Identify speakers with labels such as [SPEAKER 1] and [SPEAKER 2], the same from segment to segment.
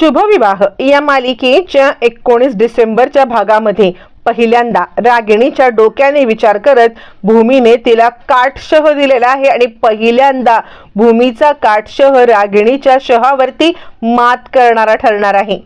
[SPEAKER 1] शुभविवाह. या मालिकेच्या एकोणीस डिसेंबरच्या भागामध्ये पहिल्यांदा रागिणीच्या डोक्याने विचार करत भूमीने तिला काटशह दिलेला आहे आणि पहिल्यांदा भूमीचा काटशह रागिणीच्या शहावरती मात करणारा ठरणार आहे.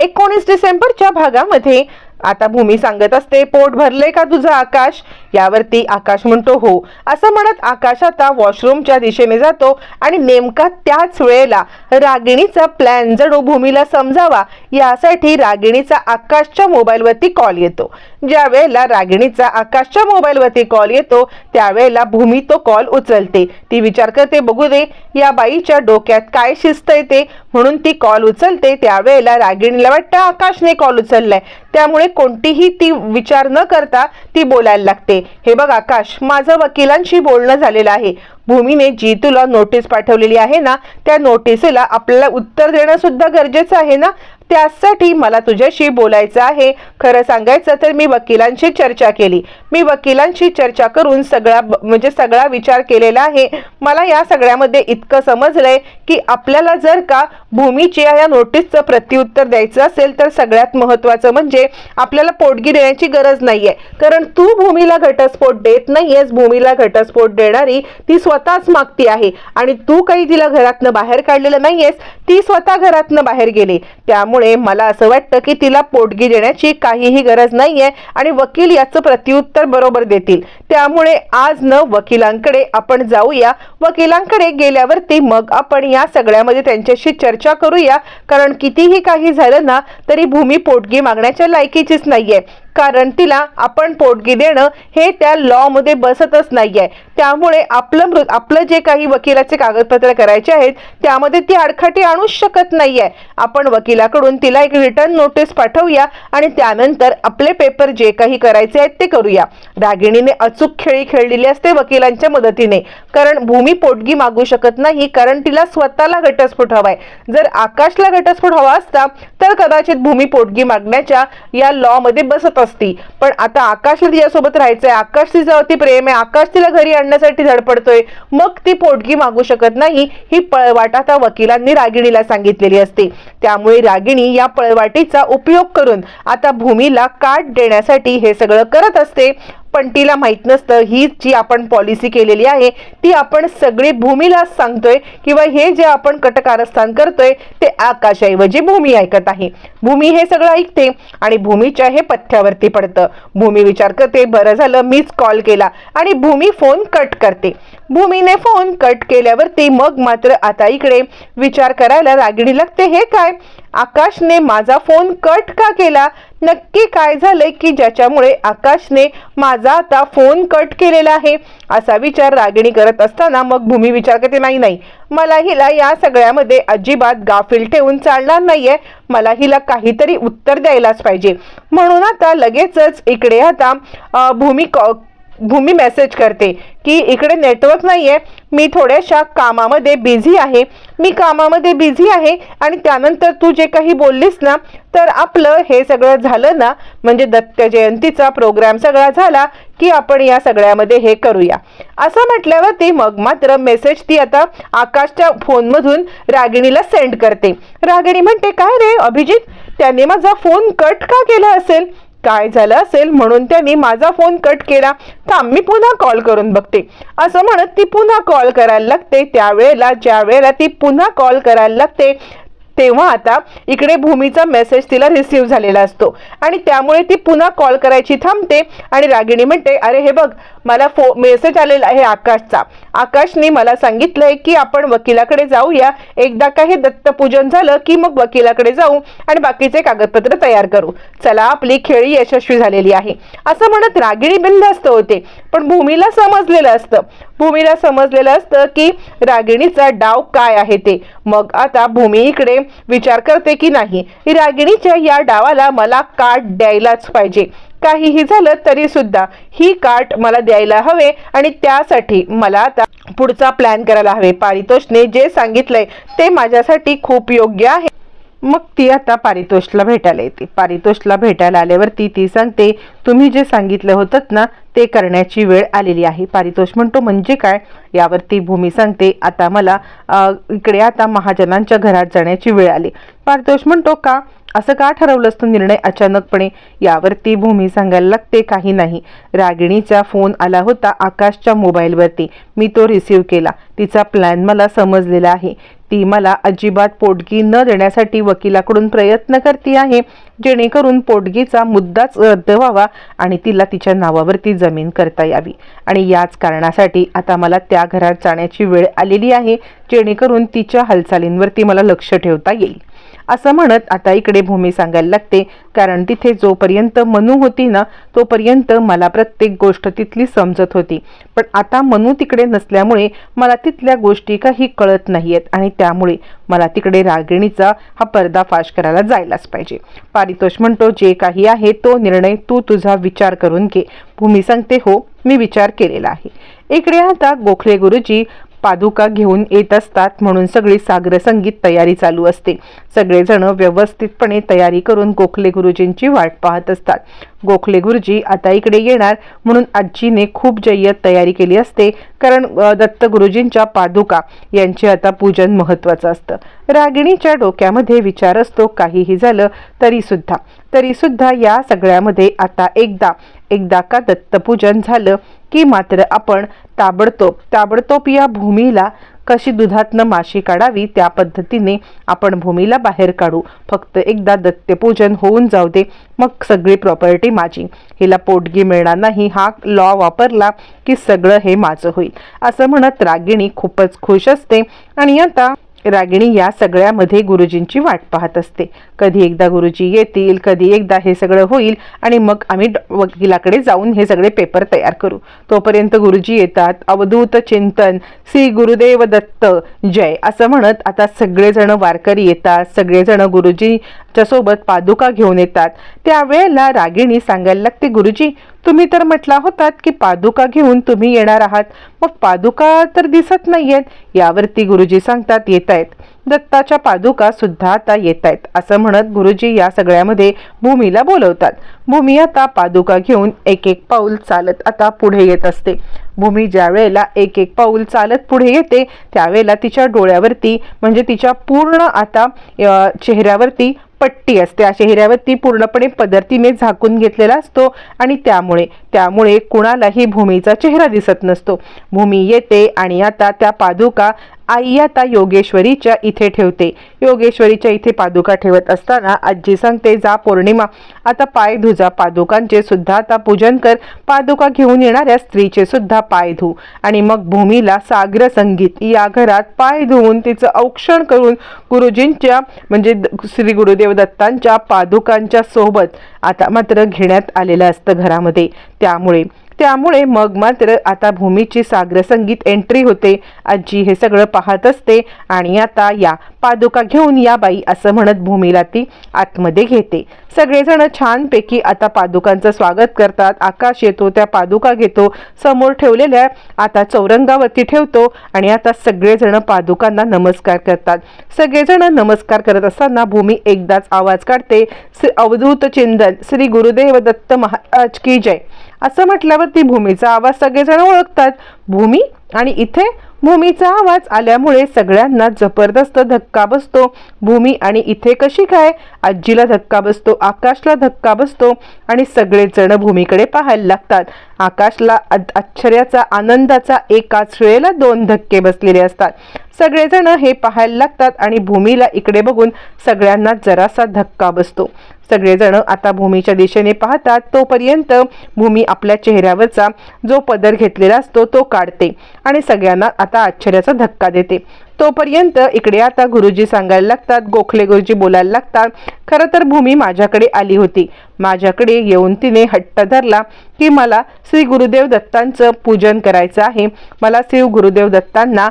[SPEAKER 1] एकोणीस डिसेंबरच्या भागामध्ये आता भूमी सांगत असते पोट भरले का तुझं आकाश? यावरती आकाश म्हणतो हो. असं म्हणत आकाश आता वॉशरूमच्या दिशेने जातो आणि नेमका त्याच वेळेला रागिणीचा प्लॅन जणू भूमीला समजावा यासाठी रागिणीचा आकाशच्या मोबाईलवरती कॉल येतो. ज्या वेळेला रागिणीचा आकाशच्या मोबाईलवरती कॉल येतो त्यावेळेला भूमी तो कॉल उचलते. ती विचार करते बघू दे या बाईच्या डोक्यात काय शिस्त येते? म्हणून ती कॉल उचलते. त्यावेळेला रागिणीला वाटतं आकाशने कॉल उचललाय. त्यामुळे कोणतीही ती विचार न करता ती बोलायला लागते. हे बघ आकाश माझं वकिलांशी बोलणं झालेलं आहे. भूमीने जी तुला नोटीस पाठवलेली आहे ना त्या नोटीसला आपल्याला उत्तर देणं सुद्धा गरजेचं आहे ना? त्यासाठी मला तुझ्याशी बोलायचं आहे. खरं सांगायचं तर मी वकिलांशी चर्चा केली. मी वकिलांशी चर्चा करून सगळा म्हणजे सगळा विचार केलेला आहे. मला या सगळ्यामध्ये इतकं समजलंय की आपल्याला जर का भूमीच्या या नोटीसचं प्रत्युत्तर द्यायचं असेल तर सगळ्यात महत्त्वाचं म्हणजे आपल्याला पोटगी देण्याची गरज नाहीये. कारण तू भूमीला घटस्फोट देत नाहीयेस भूमीला घटस्फोट देणारी ती स्वतःच मागती आहे. आणि तू काही तिला घरातनं बाहेर काढलेलं नाहीयेस ती स्वतः घरातनं बाहेर गेली. त्यामुळे मला असं वाटतं की तिला पोटगी देण्याची काहीही गरज नाहीये आणि वकील याचं प्रत्युत्तर बरोबर देतील. त्यामुळे आज न वकिलांकडे आपण जाऊया. वकिलांकडे गेल्यावरती मग आपण या सगळ्यामध्ये त्यांच्याशी चर्चा करूया. कारण कितीही काही झालं ना तरी भूमी पोटगी मागण्याच्या लायकीचीच नाहीये. कारण तिला आपण पोटगी देणं हे त्या लॉ मध्ये बसतच नाहीये. त्यामुळे आपलं मृ आपलं जे काही वकिलाचे कागदपत्र करायचे आहेत त्यामध्ये ती आडखाटी आणूच शकत नाहीये. आपण वकिलाकडून तिला एक रिटर्न नोटीस पाठवूया आणि त्यानंतर आपले पेपर जे काही करायचे आहेत ते करूया. रागिणीने अचूक खेळी खेळलेली असते वकिलांच्या मदतीने. कारण भूमी पोटगी मागू शकत नाही कारण तिला स्वतःला घटस्फोट हवाय. जर आकाशला घटस्फोट हवा असता तर कदाचित भूमी पोटगी मागण्याच्या या लॉ मध्ये बसत असती. पण आता आकाशला तिच्यासोबत राहायचंय. आकाश तिच्यावरती प्रेम आहे. आकाश तिला घरी आणण्यासाठी धडपडतोय. मग ती पोटगी मागू शकत नाही ही पळवाट आता वकिलांनी रागिणीला सांगितलेली असते. त्यामुळे रागिणी या पळवाटीचा उपयोग करून आता भूमीला काट देण्यासाठी हे सगळं करत असते. पण तिला माहीत नसतं. ही जी आपण पॉलिसी केलेली आहे ती आपण सगळी भूमीला सांगतोय किंवा हे जे आपण कटकारस्थान करतोय ते आकाशाऐवजी भूमी ऐकत आहे. भूमी हे सगळं ऐकते आणि भूमीच्या हे पथ्यावरती पडतं. भूमी विचार करते बरं झालं मीच कॉल केला. आणि भूमी फोन कट करते. भूमीने फोन कट केल्यावरती मग मात्र आता इकडे विचार करायला रागिणी लागते हे काय? आकाशने माझा फोन कट का केला? नक्की काय झालंय की ज्याच्यामुळे आकाशने माझा आता फोन कट केलेला आहे? असा विचार रागिणी करत असताना मग भूमी विचार करते नाही नाही. मला हिला या सगळ्यामध्ये अजिबात गाफील ठेवून चालणार नाहीये. मला हिला काहीतरी उत्तर द्यायलाच पाहिजे. म्हणून आता लगेचच इकडे आता भूमी कॉ भूमी मेसेज करते की इकडे नेटवर्क नाही आहे मी थोड्याशा कामामध्ये बिझी आहे. मी कामामध्ये बिझी आहे आणि त्यानंतर तू जे काही बोललीस ना तर आपलं हे सगळं झालं ना म्हणजे दत्त जयंतीचा प्रोग्राम सगळा झाला की आपण या सगळ्यामध्ये हे करूया. असं म्हटल्यावरती मग मात्र मेसेज ती आता आकाशच्या फोनमधून रागिणीला सेंड करते. रागिणी म्हणते काय रे अभिजित? त्याने माझा फोन कट का केला असेल? काय झालं असेल म्हणून त्यांनी माझा फोन कट केला. थांब मी पुन्हा कॉल करून बघते. असं म्हणत ती पुन्हा कॉल करायला लागते. त्यावेळेला ज्या वेळेला ती पुन्हा कॉल करायला लागते तेव्हा आता इकडे भूमीचा मेसेज तिला रिसीव झालेला असतो. आणि त्यामुळे ती पुन्हा कॉल करायची थांबते आणि रागिणी म्हणते अरे हे बघ मला फो मेसेज आलेला आहे आकाशचा. आकाशने मला सांगितलंय की आपण वकिलाकडे जाऊया. एकदा का हे दत्तपूजन झालं की मग वकिलाकडे जाऊ आणि बाकीचे कागदपत्र तयार करू. चला आपली खेळी यशस्वी झालेली आहे. असं म्हणत रागिणी बिंदास्त होते. पण भूमीला समजलेलं असतं. भूमीला समजलेलं असतं की रागिणीचा डाव काय आहे ते. मग आता भूमी इकडे विचार करते की नाही? रागिणीच्या या डावाला मला काट द्यायलाच पाहिजे. काहीही झालं तरी सुद्धा ही कार्ट मला द्यायला हवे आणि त्यासाठी मला आता पुढचा प्लॅन करायला हवे. पारितोषने जे सांगितलंय ते माझ्यासाठी खूप योग्य आहे. मग ती आता पारितोषला भेटायला येते. पारितोषला भेटायला आल्यावरती ती सांगते तुम्ही जे सांगितलं होतं ना ते करण्याची वेळ आलेली आहे. पारितोष म्हणतो म्हणजे काय? यावरती भूमी सांगते आता मला इकडे आता महाजनांच्या घरात जाण्याची वेळ आली. पारितोष म्हणतो का? असं का ठरवलंस तो निर्णय अचानकपणे? यावरती भूमी सांगायला लागते काही नाही. रागिणीचा फोन आला होता आकाशच्या मोबाईलवरती. मी तो रिसीव केला. तिचा प्लॅन मला समजलेला आहे. ती मला अजिबात पोटगी न देण्यासाठी वकिलाकडून प्रयत्न करते आहे. जेणेकरून पोटगीचा मुद्दाच रद्द व्हावा आणि तिला तिच्या नावावरती जमीन करता यावी. आणि याच कारणासाठी आता मला त्या घरात जाण्याची वेळ आलेली आहे. जेणेकरून तिच्या हालचालींवरती मला लक्ष ठेवता येईल. असं म्हणत आता इकडे भूमी सांगायला लागते. कारण तिथे जोपर्यंत मनू होती ना तोपर्यंत मला प्रत्येक गोष्ट तिथली समजत होती. पण आता मनू तिकडे नसल्यामुळे मला तिथल्या गोष्टी काही कळत नाहीयेत आणि त्यामुळे मला तिकडे रागिणीचा हा पर्दाफाश करायला जायलाच पाहिजे. पारितोष म्हणतो जे काही आहे तो निर्णय तू तुझा विचार करून घे. भूमी सांगते हो मी विचार केलेला आहे. इकडे आता गोखले गुरुजी पादुका घेऊन येत असतात म्हणून सगळी सागर संगीत तयारी चालू असते. सगळेजण व्यवस्थितपणे तयारी करून गोखले गुरुजींची वाट पाहत असतात. गोखले गुरुजी आता इकडे येणार म्हणून आजीने खूप जय्यत तयारी केली असते. कारण दत्त गुरुजींच्या पादुका यांचे आता पूजन महत्वाचं असतं. रागिणीच्या डोक्यामध्ये विचार असतो काहीही झालं तरी सुद्धा तरी सुद्धा या सगळ्यामध्ये आता एकदा एकदा का दत्तपूजन झालं की मात्र आपण ताबडतोब ताबडतोब या भूमीला कशी दुधातनं माशी काढावी त्या पद्धतीने आपण भूमीला बाहेर काढू. फक्त एकदा दत्तपूजन होऊन जाऊ दे. मग सगळी प्रॉपर्टी माझी. हिला पोटगी मिळणार नाही. हा लॉ वापरला की सगळं हे माझं होईल. असं म्हणत रागिणी खूपच खुश असते. आणि आता रागिणी या सगळ्यामध्ये गुरुजींची वाट पाहत असते. कधी एकदा गुरुजी येतील कधी एकदा हे सगळं होईल आणि मग आम्ही वकिलाकडे जाऊन हे सगळे पेपर तयार करू. तोपर्यंत गुरुजी येतात अवधूत चिंतन श्री गुरुदेव दत्त जय असं म्हणत आता सगळेजण वारकरी येतात सगळेजण गुरुजीच्या सोबत पादुका घेऊन येतात. त्यावेळेला रागिणी सांगायला लागते गुरुजी तुम्ही तर म्हटला होतात की पादुका घेऊन तुम्ही येणार आहात. मग पादुका तर दिसत नाहीयेत. यावरती गुरुजी सांगतात येत आहेत. दत्ताच्या पादुका सुद्धा आता येत आहेत असं म्हणत गुरुजी या सगळ्यामध्ये भूमीला बोलवतात. भूमी आता पादुका घेऊन एक एक पाऊल चालत आता पुढे येत असते. भूमी ज्या वेळेला एक एक पाऊल चालत पुढे येते त्यावेळेला तिच्या डोळ्यावरती म्हणजे तिच्या पूर्ण आता चेहऱ्यावरती पट्टी असते. त्या चेहऱ्यावरती पूर्णपणे पदरतीने झाकून घेतलेला असतो आणि त्यामुळे त्यामुळे कुणालाही भूमीचा चेहरा दिसत नसतो. भूमी येते आणि आता त्या पादुका आई आता योगेश्वरीच्या इथे ठेवते. योगेश्वरीच्या इथे पादुका ठेवत असताना आजी सांगते जा पौर्णिमा आता पाय धुजा पादुकांचे सुद्धा आता पूजन कर. पादुका घेऊन येणाऱ्या स्त्रीचे सुद्धा पाय धु. आणि मग भूमीला सागर संगीत या घरात पाय धुवून तिचं औक्षण करून गुरुजींच्या म्हणजे द- श्री गुरुदेव दत्तांच्या पादुकांच्या सोबत आता मात्र घेण्यात आलेलं असतं घरामध्ये. त्यामुळे त्यामुळे मग मात्र आता भूमीची सागरसंगीत एंट्री होते. आजी हे सगळं पाहत असते आणि आता या पादुका घेऊन या बाई असं म्हणत भूमीला ती आतमध्ये घेते. सगळेजण छानपैकी आता पादुकांचं स्वागत करतात. आकाश येतो त्या पादुका घेतो. समोर ठेवलेल्या आता चौरंगावरती ठेवतो आणि आता सगळेजण पादुकांना नमस्कार करतात. सगळेजण नमस्कार करत असताना भूमी एकदाच आवाज काढते. श्री अवधूत चिंदन श्री गुरुदेव दत्त महाराज की जय. असं म्हटल्यावरती भूमीचा आवाज सगळेजण ओळखतात. भूमी आणि इथे भूमीचा आवाज आल्यामुळे सगळ्यांना जबरदस्त धक्का बसतो. भूमी आणि इथे कशी काय? आजीला धक्का बसतो आकाशला धक्का बसतो आणि सगळेजण भूमीकडे पाहायला लागतात. आकाशला आश्चर्याचा आनंदाचा एकाच वेळेला दोन धक्के बसलेले असतात. सगळेजण हे पाहायला लागतात आणि भूमीला इकडे बघून सगळ्यांना जरासा धक्का बसतो. सगळेजण आता भूमीच्या दिशेने पाहतात तोपर्यंत भूमी आपल्या चेहऱ्यावरचा जो पदर घेतलेला असतो तो काढते आणि सगळ्यांना आता आश्चर्याचा धक्का देते. तोपर्यंत इकडे आता गुरुजी सांगायला लागतात गोखले गुरुजी बोलायला लागतात खरं तर भूमी माझ्याकडे आली होती. माझ्याकडे येऊन तिने हट्ट धरला की मला श्री गुरुदेव दत्तांचं पूजन करायचं आहे. मला श्री गुरुदेव दत्तांना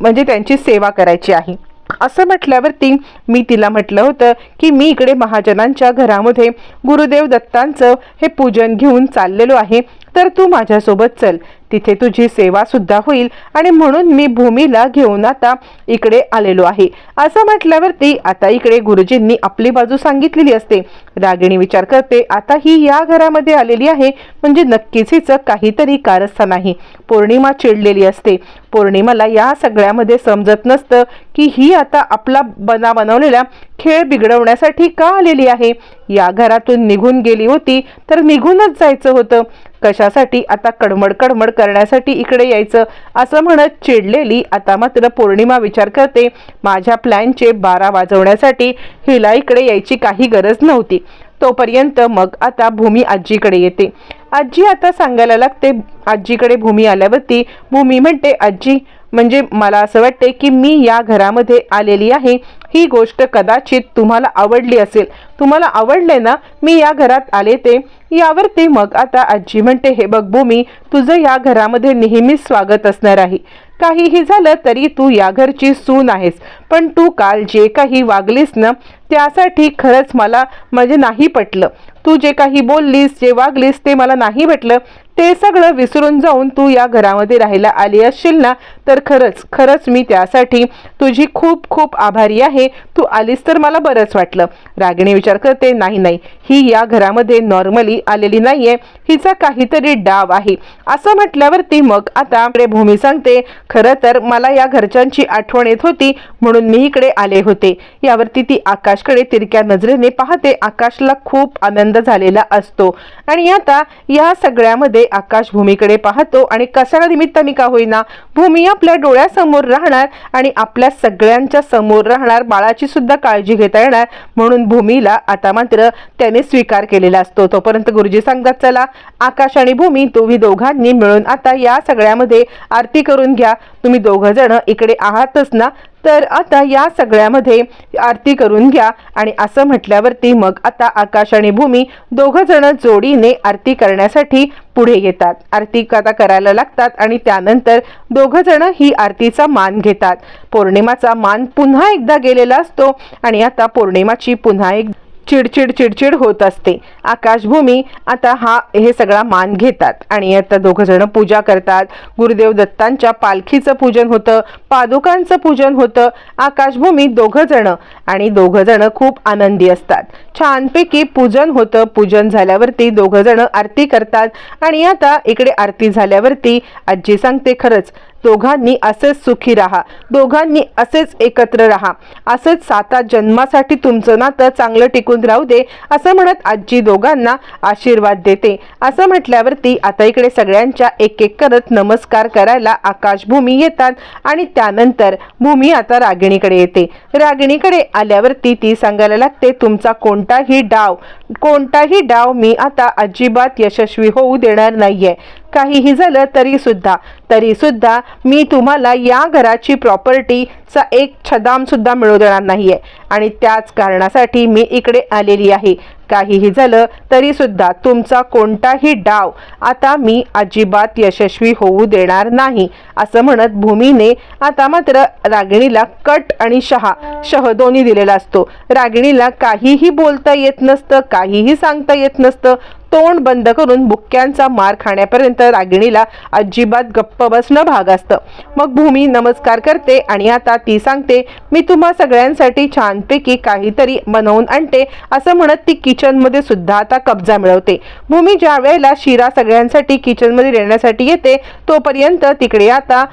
[SPEAKER 1] म्हणजे त्यांची सेवा करायची आहे. असं म्हटल्यावरती मी तिला म्हटलं होतं की मी इकडे महाजनांच्या घरामध्ये गुरुदेव दत्तांचं हे पूजन घेऊन चाललेलो आहे. तर तू माझ्यासोबत चल. तिथे तुझी सेवा सुद्धा होईल आणि म्हणून मी भूमीला घेऊन आता इकडे आलेलो आहे. असं म्हटल्यावरती आता इकडे गुरुजींनी आपली बाजू सांगितलेली असते. रागिणी विचार करते आता ही या घरामध्ये आलेली आहे म्हणजे नक्कीच हिचं काहीतरी कारस्थान नाही पौर्णिमा चिडलेली असते. पौर्णिमाला या सगळ्यामध्ये समजत नसतं की ही आता आपला बना बनवलेला खेळ बिघडवण्यासाठी का आलेली आहे. या घरातून निघून गेली होती तर निघूनच जायचं होतं. कशासाठी आता कडमड कडमड करण्यासाठी इकडे यायचं? असं म्हणत चिडलेली आता मात्र पौर्णिमा विचार करते. माझ्या प्लॅनचे बारा वाजवण्यासाठी हिला इकडे यायची काही गरज नव्हती. तोपर्यंत मग आता भूमी आजीकडे येते. आजी आता सांगायला लागते आजीकडे भूमी आल्यावरती भूमी म्हणते आजी म्हणजे मला असं वाटते की मी या घरामध्ये आलेली आहे. ही गोष्ट कदाचित तुम्हाला आवडली असेल. तुम्हाला आवडले ना मी या घरात आले ते. यावरती मग आता आजी म्हणते हे बघ भूमी तुझं या घरामध्ये नेहमीच स्वागत असणार आहे. काहीही झालं तरी तू या घरची सून आहेस. पण तू काल जे काही वागलीस ना त्यासाठी खरंच मला म्हणजे नाही पटलं. तू जे काही बोललीस जे वागलीस ते मला नाही भेटलं. ते सगळं विसरून जाऊन तू या घरामध्ये राहायला आली असशील ना तर खरंच खरंच मी त्यासाठी तुझी खूप खूप आभारी आहे. तू आलीस तर मला बरंच वाटलं. रागिणी विचार करते नाही नाही ही या घरामध्ये नॉर्मली आलेली नाहीये. हिचा काहीतरी डाव आहे. असं म्हटल्यावरती मग आता आपले भूमी सांगते खरं तर मला या घरच्यांची आठवण येत होती म्हणून मी इकडे आले होते. यावरती ती आकाशकडे तिरक्या नजरेने पाहते. आकाशला खूप आनंद झालेला असतो. आणि आता या सगळ्यामध्ये आकाश भूमीकडे पाहतो आणि कशा निमित्ताने का होईना भूमी आपल्या डोळ्यासमोर राहणार आणि आपल्या सगळ्यांच्या समोर राहणार बाळाची सुद्धा काळजी घेता येणार म्हणून भूमीला आता मात्र त्याने स्वीकार केलेला असतो. तोपर्यंत गुरुजी सांगतात चला आकाश आणि भूमी तुम्ही दोघांनी मिळून आता या सगळ्यामध्ये आरती करून घ्या. तुम्ही दोघं जण इकडे आहातच ना तर आता या सगळ्यामध्ये आरती करून घ्या. आणि असं म्हटल्यावरती मग आता आकाश आणि भूमी दोघं जण जोडीने आरती करण्यासाठी पुढे येतात. आरती आता करायला लागतात आणि त्यानंतर दोघं जण ही आरतीचा मान घेतात. पौर्णिमाचा मान पुन्हा एकदा गेलेला असतो आणि आता पौर्णिमाची पुन्हा एक चिडचिड चिडचिड होत असते. आकाशभूमी आता हा हे सगळा मान घेतात. आणि आता दोघं जण पूजा करतात. गुरुदेव दत्तांच्या पालखीचं पूजन होतं पादुकांचं पूजन होतं आकाशभूमी दोघं जण. आणि दोघं जण खूप आनंदी असतात. छानपैकी पूजन होतं. पूजन झाल्यावरती दोघं जण आरती करतात. आणि आता इकडे आरती झाल्यावरती आजी सांगते खरंच दोघांनी असेच सुखी राहा. दोघांनी असेच एकत्र राहा. असंच साता जन्मासाठी तुमचं नातं चांगलं टिकून राहू दे असं म्हणत आजी दोघांना आशीर्वाद देते. असं म्हटल्यावरती आता इकडे सगळ्यांच्या एक एक करत नमस्कार करायला आकाशभूमी येतात. आणि त्यानंतर भूमी आता रागिणीकडे येते. रागिणीकडे आल्यावरती ती सांगायला लागते तुमचा कोणताही डाव कोणताही डाव मी आता अजिबात यशस्वी होऊ देणार नाहीये. काहीही झालं तरी सुद्धा. तरी सुद्धा मी तुम्हाला या घराची प्रॉपर्टीचा एक छदाम सुद्धा मिळू देणार नाहीये. आणि त्याच कारणासाठी मी इकडे आलेली आहे. काहीही झालं तरी सुद्धा तुमचा कोणताही डाव आता मी अजिबात यशस्वी होऊ देणार नाही. असं म्हणत भूमीने आता मात्र रागिणीला कट आणि शहा शह दोन्ही दिलेला असतो. रागिणीला काहीही बोलता येत नसतं काहीही सांगता येत नसतं. तोंड बंद करून बुक्क्यांचा मार खाण्यापर्यंत रागिणीला अजिबात गप्प बसणं भाग असतं. मग भूमी नमस्कार करते आणि आता ती सांगते मी तुम्हा सगळ्यांसाठी छानपैकी काहीतरी बनवून आणते असं म्हणत ती किचनमध्ये सुद्धा आता कब्जा मिळवते. भूमी ज्या वेळेला शिरा सगळ्यांसाठी किचनमध्ये नेण्यासाठी येते तोपर्यंत तिकडे आता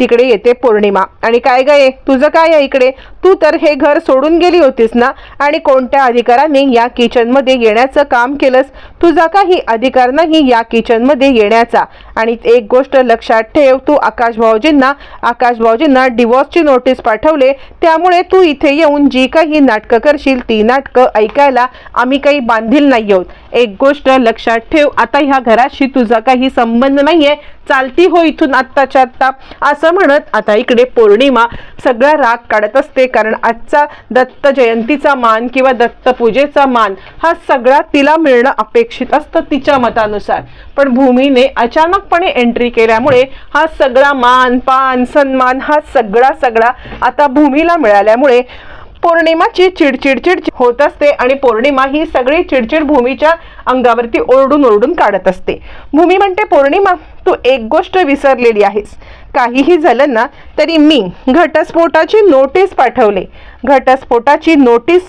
[SPEAKER 1] तिकडे येते पौर्णिमा. आणि काय गाय तुझं काय आहे इकडे? तू तर हे घर सोडून गेली होतीस ना? आणि कोणत्या अधिकाराने या किचनमध्ये येण्याचं काम केलंस? तुझं काही अधिकार नाही या किचनमध्ये येण्याचा. आणि एक गोष्ट लक्षात ठेव तू आकाश भाऊजींना आकाश भाऊजींना डिवॉर्सची नोटीस पाठवले त्यामुळे तू इथे येऊन जी काही नाटकं करशील ती नाटकं ऐकायला आम्ही काही बांधील नाही आहोत. एक गोष्ट लक्षात ठेव आता ह्या घराशी तुझा काही संबंध नाहीये चालती हो इथून आत्ताच्या आत्ता. असं म्हणत आता इकडे पौर्णिमा सगळा राग काढत असते. कारण आजचा दत्त जयंतीचा मान किंवा दत्त पूजेचा मान हा सगळा तिला मिळणं अपेक्षित असतं तिच्या मतानुसार. पण भूमीने अचानकपणे एंट्री केल्यामुळे हा सगळा मान पान सन्मान हा सगळा सगळा आता भूमीला मिळाल्यामुळे पौर्णिमाची चिडचिड चिडचिड होत असते आणि पौर्णिमा ही सगळी चिडचिड भूमीच्या अंगावरती ओरडून ओरडून काढत असते. भूमी म्हणते पौर्णिमा तू एक गोष्ट विसरलेली आहेस. काहीही झालं ना तरी मी घटस्फोटाची नोटीस पाठवले. घटस्फोटाची नोटीस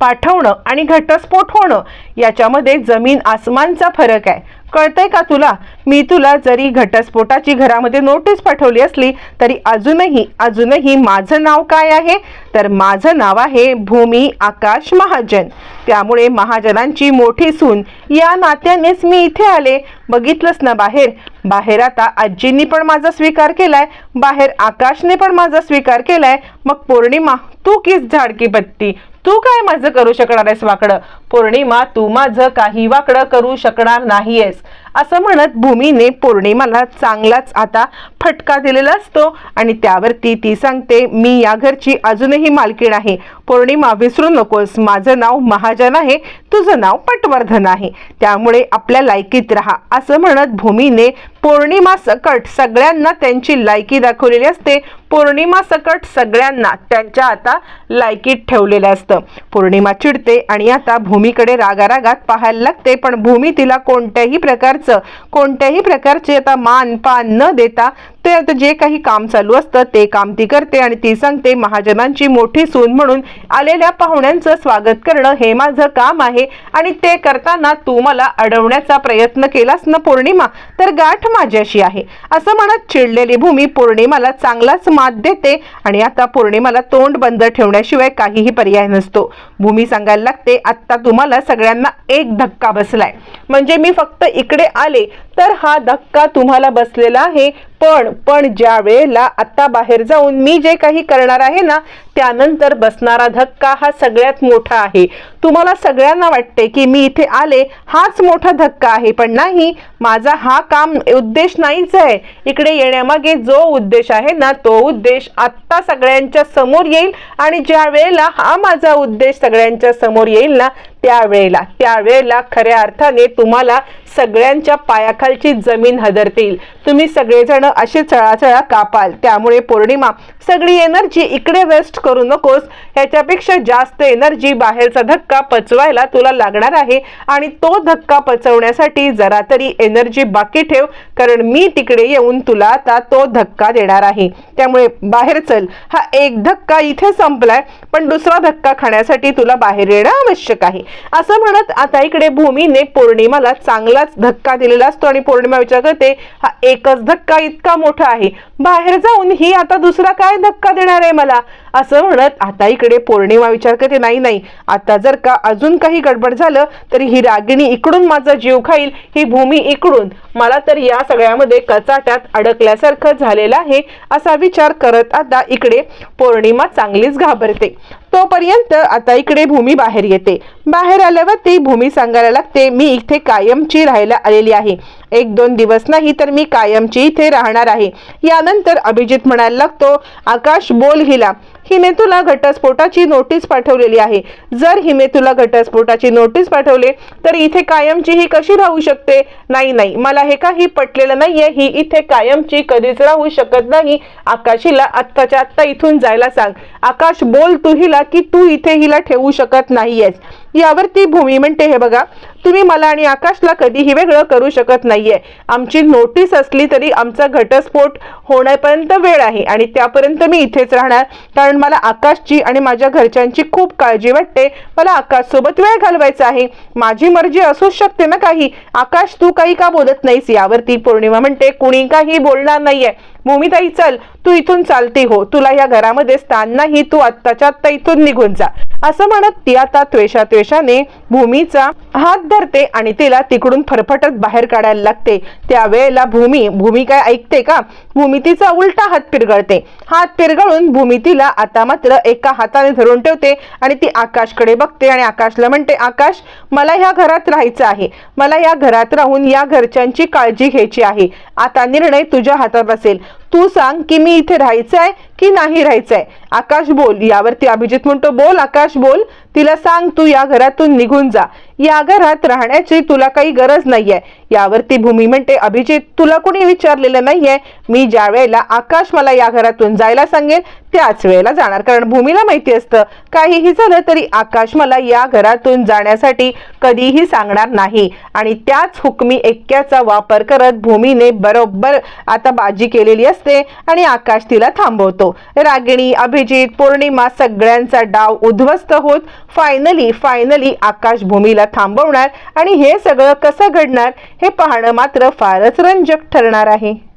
[SPEAKER 1] पाठवणं आणि घटस्फोट होणं याच्यामध्ये जमीन आसमानचा फरक आहे. कळतंय का तुला? मी तुला जरी घटस्फोटाची घरामध्ये नोटीस पाठवली असली तरी अजूनही अजूनही माझं नाव काय आहे? तर माझं नाव आहे भूमी आकाश महाजन. त्यामुळे महाजनांची मोठी सून या नात्यानेच मी इथे आले. बघितलंच ना बाहेर? बाहेर आता आजींनी पण माझा स्वीकार केलाय. बाहेर आकाशने पण माझा स्वीकार केलाय. मग पौर्णिमा तू किस झाडकी बत्ती? तू काय माझं करू शकणार आहेस वाकडं? पौर्णिमा तू माझं काही वाकडं करू शकणार नाहीयेस. असं म्हणत भूमीने पौर्णिमाला चांगलाच आता फटका दिलेला असतो आणि त्यावरती ती सांगते मी या घरची अजूनही मालकीण आहे. पौर्णिमा विसरू नकोस. माझं नाव महाजन आहे. तुझं नाव पटवर्धन आहे. त्यामुळे आपल्या लायकीत राहा. असं म्हणत भूमीने पौर्णिमा सकट सगळ्यांना त्यांची लायकी दाखवलेली असते. पौर्णिमा सकट सगळ्यांना त्यांच्या आता लायकीत ठेवलेलं असतं. पौर्णिमा चिडते आणि आता भूमीकडे रागारागात पाहायला लागते पण भूमी तिला कोणत्याही प्रकारचं कोणत्याही प्रकारचे आता मान पान न देता ते आता जे काही काम चालू असतं ते काम ती करते आणि ती सांगते महाजनांची मोठी सून म्हणून आलेल्या पाहुण्यांचं स्वागत करणं हे माझं काम आहे आणि ते करताना तू मला अडवण्याचा प्रयत्न केलास ना पौर्णिमा? तर गाठ माझ्याशी आहे. असं म्हणत चिडलेली भूमी पौर्णिमाला चांगलाच मात देते आणि आता पौर्णिमाला तोंड बंद ठेवण्याशिवाय काहीही पर्याय नसतो. भूमी सांगायला लागते आत्ता तुम्हाला सगळ्यांना एक धक्का बसलाय. म्हणजे मी फक्त इकडे आले तर हा धक्का तुम्हाला बसलेला आहे. पण पण ज्या वेळेला आता बाहेर जाऊन मी जे काही करणार आहे ना त्यानंतर बसणारा धक्का हा सगळ्यात मोठा आहे. तुम्हाला सगळ्यांना वाटते की मी इथे आले हाच मोठा धक्का आहे पण नाही माझा हा काम उद्देश नाहीच आहे. इकडे येण्यामागे जो उद्देश आहे ना तो उद्देश आत्ता सगळ्यांच्या समोर येईल आणि ज्या वेळेला हा माझा उद्देश सगळ्यांच्या समोर येईल ना त्यावेळेला त्यावेळेला खऱ्या अर्थाने तुम्हाला सगळ्यांच्या पायाखालची जमीन हदरतील. तुम्ही सगळेजण असे चळाचळा कापाल. त्यामुळे पौर्णिमा सगळी एनर्जी इकडे वेस्ट करू नकोस. ह्याच्यापेक्षा जास्त एनर्जी बाहेरचा धक्का पचवायला तुला लागणार आहे आणि तो धक्का पचवण्यासाठी जरा तरी एनर्जी बाकी ठेव कारण मी तिकडे येऊन तुला आता तो धक्का देणार आहे. त्यामुळे बाहेर चल. हा एक धक्का इथे संपलाय पण दुसरा धक्का खाण्यासाठी तुला बाहेर येणं आवश्यक आहे. असं म्हणत आता इकडे भूमीने पौर्णिमाला चांगलाच धक्का दिलेला असतो आणि पौर्णिमा विचार करते हा एकच धक्का इतका मोठा आहे. बाहेर जाऊन ही आता दुसरा काय धक्का देणार आहे मला? असं म्हणत आता इकडे पौर्णिमा विचार करते नाही नाही. आता जर का अजून काही गडबड झालं तर ही रागिणी इकडून माझा जीव खाईल ही भूमी इकडून. मला तर या सगळ्यामध्ये कचाट्यात अडकल्यासारखं झालेलं आहे असा विचार करत आता इकडे पौर्णिमा चांगलीच घाबरते. तोपर्यंत आता इकडे भूमी बाहेर येते. बाहेर आल्यावर ती भूमी सांगायला लागते मी इथे कायमची राहायला आलेली आहे. एक दोन दिवस नाही तर मी कायमची इथे राहणार आहे. यानंतर अभिजित म्हणायला लागतो आकाश बोल हिला. हिने तुला घटस्फोटाची नोटीस पाठवलेली आहे. जर हिने तुला घटस्फोटाची नोटीस पाठवले तर इथे कायमची ही कशी राहू शकते? नाही नाही. मला हे काही पटलेलं नाहीये. ही इथे कायमची कधीच राहू शकत नाही. आकाशीला आत्ताच्या आत्ता इथून जायला सांग. आकाश बोल तू हिला की तू इथे हिला ठेवू शकत नाहीयेस. यावरती भूमी म्हणते हे बघा तुम्ही मला आणि आकाशला कधीही वेगळं करू शकत नाहीये. आमची नोटीस असली तरी आमचा घटस्फोट होण्यापर्यंत वेळ आहे आणि त्यापर्यंत मी इथेच राहणार. कारण मला आकाशची आणि माझ्या घरच्यांची खूप काळजी वाटते. मला आकाश सोबत वेळ घालवायचा आहे. माझी मर्जी असूच शकते ना काही? आकाश तू काही का बोलत नाहीस? यावरती पौर्णिमा म्हणते कुणी काही बोलणार नाहीये. भूमिताई चल. तू इथून चालती हो. तुला या घरामध्ये स्थान नाही. तू आत्ताच्या आत्ता इथून निघून जा. असं म्हणत ती आता त्वेषा त्वेषाने भूमीचा हात धरते आणि तिला तिकडून फरफटत बाहेर काढायला लागते. त्यावेळेला भूमी भूमी काय ऐकते का? भूमी तिचा उलटा हात पिरगळते. हात पिरगळून भूमी तिला आता मात्र एका हाताने धरून ठेवते आणि ती आकाशकडे बघते आणि आकाशला म्हणते आकाश मला ह्या घरात राहायचं आहे. मला या घरात राहून या घरच्यांची काळजी घ्यायची आहे. आता निर्णय तुझ्या हातात असेल तू सांग की मी इथे राहायचंय की नाही राहायचंय? आकाश बोल यावरती अभिजित म्हणतो बोल आकाश बोल. तिला सांग तू या घरातून निघून जा. या घरात राहण्याची तुला काही गरज नाहीये. यावरती भूमी म्हणते अभिजित तुला कोणी विचारलेलं नाहीये? मी ज्या वेळेला आकाश मला या घरातून जायला सांगेल त्याच वेळेला जाणार. कारण भूमीला माहिती असतं काहीही झालं तरी आकाश मला या घरातून जाण्यासाठी कधीही सांगणार नाही. आणि त्याच हुकमी एक्क्याचा वापर करत भूमीने बरोबर आता बाजी केलेली असते आणि आकाश तिला थांबवतो. रागिणी अभिजित पौर्णिमा सगळ्यांचा डाव उद्ध्वस्त होत फायनली फायनली आकाश भूमीला थांबवणार आणि हे सगळं कसं घडणार हे पाहणं मात्र फारच रंजक ठरणार आहे.